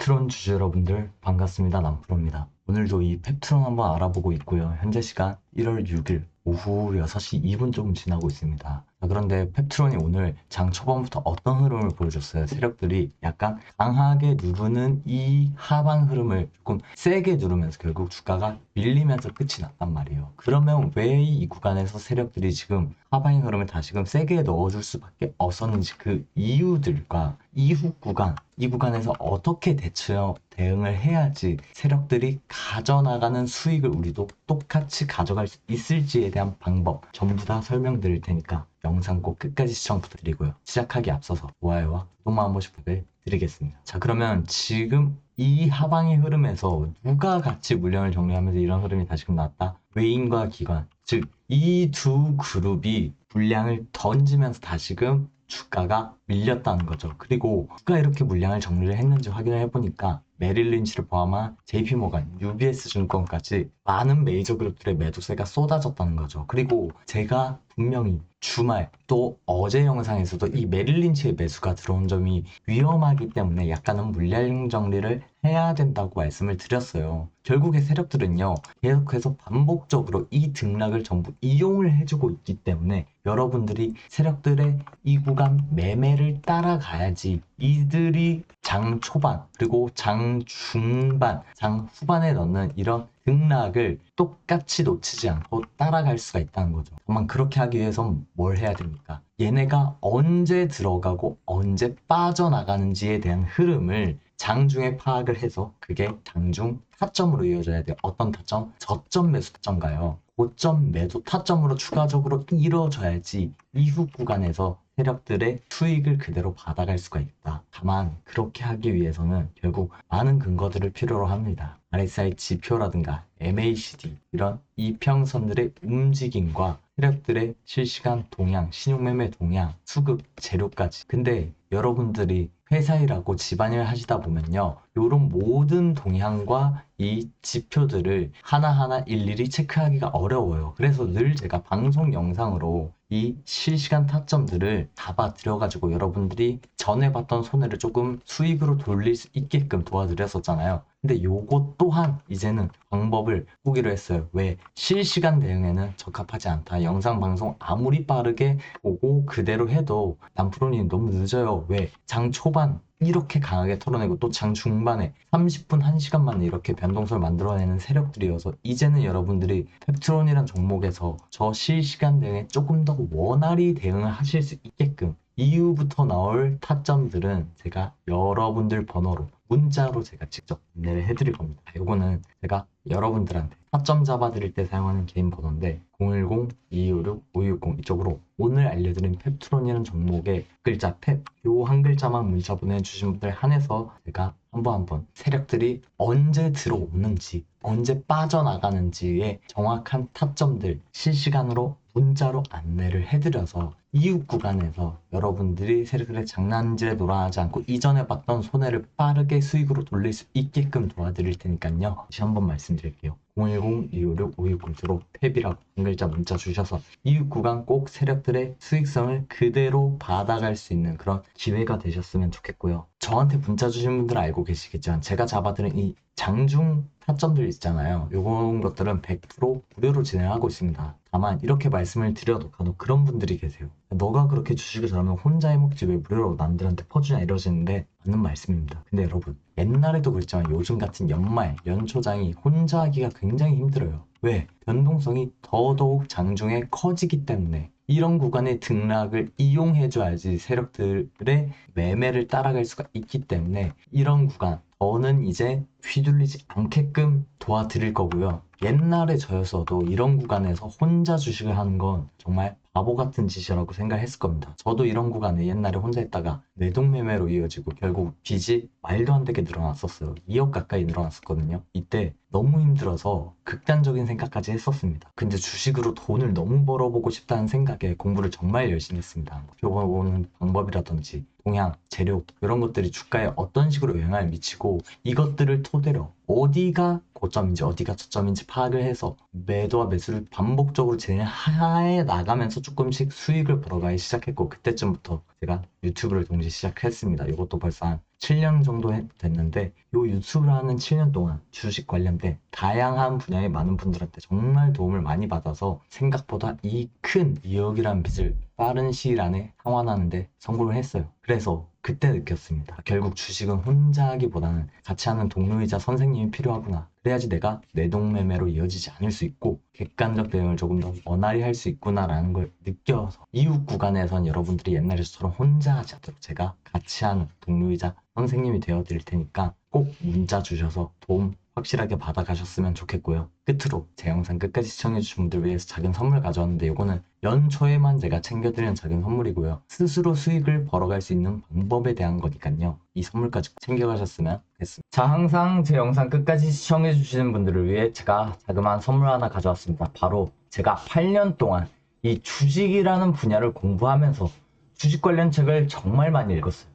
펩트론 주주 여러분들 반갑습니다. 남프로입니다. 오늘도 이 펩트론 한번 알아보고 있고요. 현재 시간 1월 6일 오후 6시 2분 조금 지나고 있습니다. 자, 그런데 펩트론이 오늘 장 초반부터 어떤 흐름을 보여줬어요? 세력들이 약간 강하게 누르는 이 하방 흐름을 조금 세게 누르면서 결국 주가가 밀리면서 끝이 났단 말이에요. 그러면 왜 이 구간에서 세력들이 지금 하방의 흐름을 다시금 세게 넣어줄 수밖에 없었는지 그 이유들과 이후 구간, 이 구간에서 어떻게 대처, 대응을 해야지 세력들이 가져나가는 수익을 우리도 똑같이 가져갈 수 있을지에 대한 방법 전부 다 설명드릴 테니까 영상 꼭 끝까지 시청 부탁드리고요. 시작하기 앞서서 좋아요와 구독만 한 번씩 부탁드리겠습니다. 자 그러면 지금 이 하방의 흐름에서 누가 같이 물량을 정리하면서 이런 흐름이 다시금 나왔다? 외인과 기관 즉 이 두 그룹이 물량을 던지면서 다시금 주가가 밀렸다는 거죠. 그리고 누가 이렇게 물량을 정리를 했는지 확인을 해보니까 메릴 린치를 포함한 JP모간, UBS 증권까지 많은 메이저 그룹들의 매도세가 쏟아졌다는 거죠. 그리고 제가 분명히 주말 또 어제 영상에서도 이 메릴 린치의 매수가 들어온 점이 위험하기 때문에 약간은 물량 정리를 해야 된다고 말씀을 드렸어요. 결국에 세력들은요, 계속해서 반복적으로 이 등락을 전부 이용을 해주고 있기 때문에 여러분들이 세력들의 이 구간 매매를 따라가야지 이들이 장 초반 그리고 장 중반, 장 후반에 넣는 이런 등락을 똑같이 놓치지 않고 따라갈 수가 있다는 거죠. 다만 그렇게 하기 위해선 뭘 해야 됩니까? 얘네가 언제 들어가고 언제 빠져나가는지에 대한 흐름을 장중에 파악을 해서 그게 장중 타점으로 이어져야 돼요. 어떤 타점? 저점 매수 타점가요. 고점 매도 타점으로 추가적으로 이뤄져야지 이후 구간에서 세력들의 수익을 그대로 받아갈 수가 있다. 다만 그렇게 하기 위해서는 결국 많은 근거들을 필요로 합니다. RSI 지표라든가 MACD 이런 이평선들의 움직임과 세력들의 실시간 동향, 신용매매 동향, 수급, 재료까지. 근데 여러분들이 회사 일하고 집안일 하시다 보면요. 이런 모든 동향과 이 지표들을 하나하나 일일이 체크하기가 어려워요. 그래서 늘 제가 방송 영상으로 이 실시간 타점들을 잡아드려가지고 여러분들이 전에 봤던 손해를 조금 수익으로 돌릴 수 있게끔 도와드렸었잖아요. 근데 요것 또한 이제는 방법을 보기로 했어요. 왜? 실시간 대응에는 적합하지 않다. 영상 방송 아무리 빠르게 보고 그대로 해도 남프로님 너무 늦어요. 왜? 장 초반 이렇게 강하게 털어내고 또 장 중반에 30분 1시간 만에 이렇게 변동성을 만들어내는 세력들이어서 이제는 여러분들이 펩트론이란 종목에서 저 실시간 대응에 조금 더 원활히 대응을 하실 수 있게끔 이후부터 나올 타점들은 제가 여러분들 번호로 문자로 제가 직접 안내를 해드릴 겁니다. 이거는 제가 여러분들한테 타점 잡아드릴 때 사용하는 개인 번호인데 010-256-560 이쪽으로 오늘 알려드린 펩트론이라는 종목의 글자 펩 요 한 글자만 문자 보내주신 분들 한해서 제가 한번 한번 세력들이 언제 들어오는지 언제 빠져나가는지의 정확한 타점들 실시간으로 문자로 안내를 해드려서 이웃 구간에서 여러분들이 세력들의 장난질에 놀아나지 않고 이전에 봤던 손해를 빠르게 수익으로 돌릴 수 있게끔 도와드릴 테니까요. 다시 한번 말씀드릴게요. 010-256-5690로 탭이라고 한 글자 문자 주셔서 이웃 구간 꼭 세력들의 수익성을 그대로 받아갈 수 있는 그런 기회가 되셨으면 좋겠고요. 저한테 문자 주신 분들 알고 계시겠지만 제가 잡아드린 이 장중 타점들 있잖아요. 요런 것들은 100% 무료로 진행하고 있습니다. 다만 이렇게 말씀을 드려도 간혹 그런 분들이 계세요. 너가 그렇게 주식을 잘하면 혼자 해먹지 왜 무료로 남들한테 퍼주냐 이러시는데 맞는 말씀입니다. 근데 여러분 옛날에도 그랬지만 요즘 같은 연말, 연초장이 혼자 하기가 굉장히 힘들어요. 왜? 변동성이 더더욱 장중에 커지기 때문에 이런 구간의 등락을 이용해줘야지 세력들의 매매를 따라갈 수가 있기 때문에 이런 구간 저는 이제 휘둘리지 않게끔 도와드릴 거고요. 옛날에 저였어도 이런 구간에서 혼자 주식을 하는 건 정말 바보 같은 짓이라고 생각했을 겁니다. 저도 이런 구간에 옛날에 혼자 했다가 내동매매로 이어지고 결국 빚이 말도 안 되게 늘어났었어요. 2억 가까이 늘어났었거든요. 이때 너무 힘들어서 극단적인 생각까지 했었습니다. 근데 주식으로 돈을 너무 벌어보고 싶다는 생각에 공부를 정말 열심히 했습니다. 배워보는 방법이라든지 동향, 재료 이런 것들이 주가에 어떤 식으로 영향을 미치고 이것들을 토대로 어디가 고점인지 어디가 저점인지 파악을 해서 매도와 매수를 반복적으로 진행해 나가면서 조금씩 수익을 벌어가기 시작했고 그때쯤부터 제가 유튜브를 동시에 시작했습니다. 이것도 벌써 한 7년 정도 했- 됐는데 요 유튜브를 하는 7년 동안 주식 관련된 다양한 분야의 많은 분들한테 정말 도움을 많이 받아서 생각보다 이 큰 2억이라는 빚을 빠른 시일 안에 상환하는데 성공을 했어요. 그래서 그때 느꼈습니다. 결국 주식은 혼자 하기보다는 같이 하는 동료이자 선생님이 필요하구나. 그래야지 내가 내동매매로 이어지지 않을 수 있고 객관적 대응을 조금 더 원활히 할 수 있구나라는 걸 느껴서 이후 구간에선 여러분들이 옛날에 처럼 혼자 하지 않도록 제가 같이 하는 동료이자 선생님이 되어 드릴 테니까 꼭 문자 주셔서 도움 확실하게 받아가셨으면 좋겠고요. 끝으로 제 영상 끝까지 시청해주신 분들 위해서 작은 선물 가져왔는데 이거는 연초에만 제가 챙겨드리는 작은 선물이고요. 스스로 수익을 벌어갈 수 있는 방법에 대한 거니까요. 이 선물까지 꼭 챙겨가셨으면 좋겠습니다. 자, 항상 제 영상 끝까지 시청해주시는 분들을 위해 제가 자그마한 선물 하나 가져왔습니다. 바로 제가 8년 동안 이 주식이라는 분야를 공부하면서 주식 관련 책을 정말 많이 읽었어요.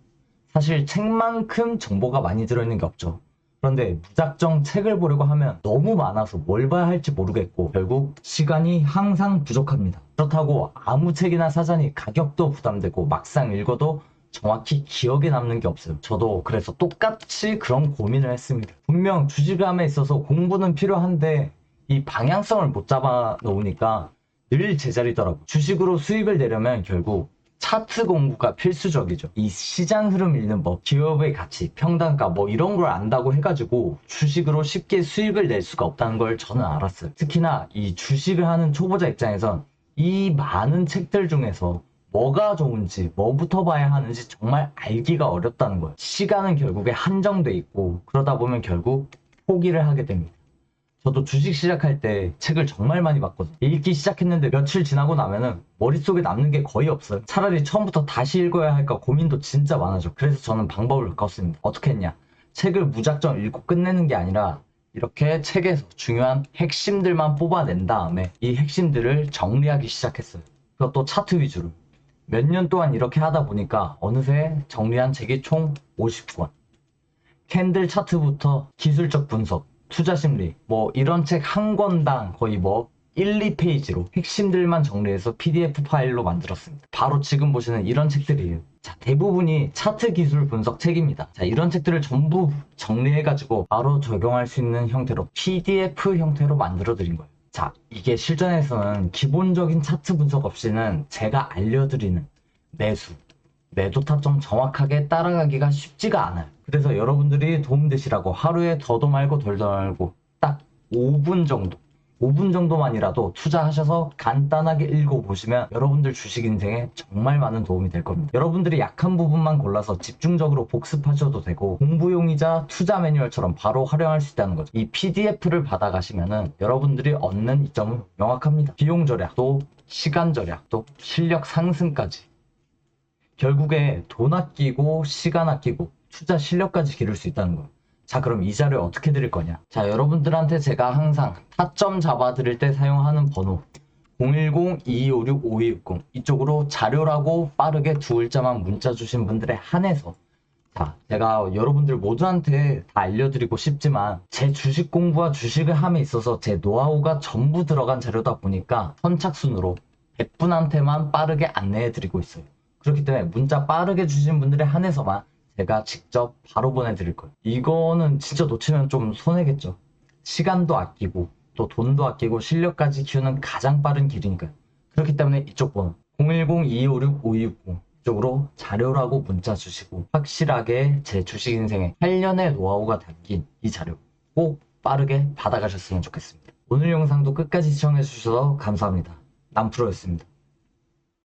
사실 책만큼 정보가 많이 들어있는 게 없죠. 그런데 무작정 책을 보려고 하면 너무 많아서 뭘 봐야 할지 모르겠고 결국 시간이 항상 부족합니다. 그렇다고 아무 책이나 사자니 가격도 부담되고 막상 읽어도 정확히 기억에 남는 게 없어요. 저도 그래서 똑같이 그런 고민을 했습니다. 분명 주식함에 있어서 공부는 필요한데 이 방향성을 못 잡아 놓으니까 늘 제자리더라고. 주식으로 수익을 내려면 결국 차트 공부가 필수적이죠. 이 시장 흐름 읽는 법, 기업의 가치, 평단가 뭐 이런 걸 안다고 해가지고 주식으로 쉽게 수익을 낼 수가 없다는 걸 저는 알았어요. 특히나 이 주식을 하는 초보자 입장에선 이 많은 책들 중에서 뭐가 좋은지, 뭐부터 봐야 하는지 정말 알기가 어렵다는 거예요. 시간은 결국에 한정돼 있고 그러다 보면 결국 포기를 하게 됩니다. 저도 주식 시작할 때 책을 정말 많이 봤거든요. 읽기 시작했는데 며칠 지나고 나면은 머릿속에 남는 게 거의 없어요. 차라리 처음부터 다시 읽어야 할까 고민도 진짜 많아져. 그래서 저는 방법을 바꿨습니다. 어떻게 했냐? 책을 무작정 읽고 끝내는 게 아니라 이렇게 책에서 중요한 핵심들만 뽑아낸 다음에 이 핵심들을 정리하기 시작했어요. 그것도 차트 위주로. 몇 년 동안 이렇게 하다 보니까 어느새 정리한 책이 총 50권. 캔들 차트부터 기술적 분석, 투자 심리, 뭐 이런 책 한 권당 거의 뭐 1, 2페이지로 핵심들만 정리해서 PDF 파일로 만들었습니다. 바로 지금 보시는 이런 책들이에요. 자, 대부분이 차트 기술 분석 책입니다. 자, 이런 책들을 전부 정리해가지고 바로 적용할 수 있는 형태로 PDF 형태로 만들어 드린 거예요. 자, 이게 실전에서는 기본적인 차트 분석 없이는 제가 알려드리는 매수, 매도 타점 정확하게 따라가기가 쉽지가 않아요. 그래서 여러분들이 도움되시라고 하루에 더도 말고 덜도 말고 딱 5분 정도 5분 정도만이라도 투자하셔서 간단하게 읽어보시면 여러분들 주식 인생에 정말 많은 도움이 될 겁니다. 여러분들이 약한 부분만 골라서 집중적으로 복습하셔도 되고 공부용이자 투자 매뉴얼처럼 바로 활용할 수 있다는 거죠. 이 PDF를 받아가시면은 여러분들이 얻는 이점은 명확합니다. 비용 절약, 또 시간 절약, 또 실력 상승까지 결국에 돈 아끼고 시간 아끼고 투자 실력까지 기를 수 있다는 거예요. 자 그럼 이 자료 어떻게 드릴 거냐? 자 여러분들한테 제가 항상 타점 잡아 드릴 때 사용하는 번호 010-2256-5260 이쪽으로 자료라고 빠르게 두 글자만 문자 주신 분들에 한해서 자 제가 여러분들 모두한테 다 알려드리고 싶지만 제 주식 공부와 주식을 함에 있어서 제 노하우가 전부 들어간 자료다 보니까 선착순으로 100분한테만 빠르게 안내해 드리고 있어요 그렇기 때문에 문자 빠르게 주신 분들에 한해서만 제가 직접 바로 보내드릴 거예요. 이거는 진짜 놓치면 좀 손해겠죠. 시간도 아끼고 또 돈도 아끼고 실력까지 키우는 가장 빠른 길이니까요. 그렇기 때문에 이쪽 번호 010-2256-5260 이쪽으로 자료라고 문자 주시고 확실하게 제 주식 인생에 8년의 노하우가 담긴 이 자료 꼭 빠르게 받아가셨으면 좋겠습니다. 오늘 영상도 끝까지 시청해 주셔서 감사합니다. 남프로였습니다.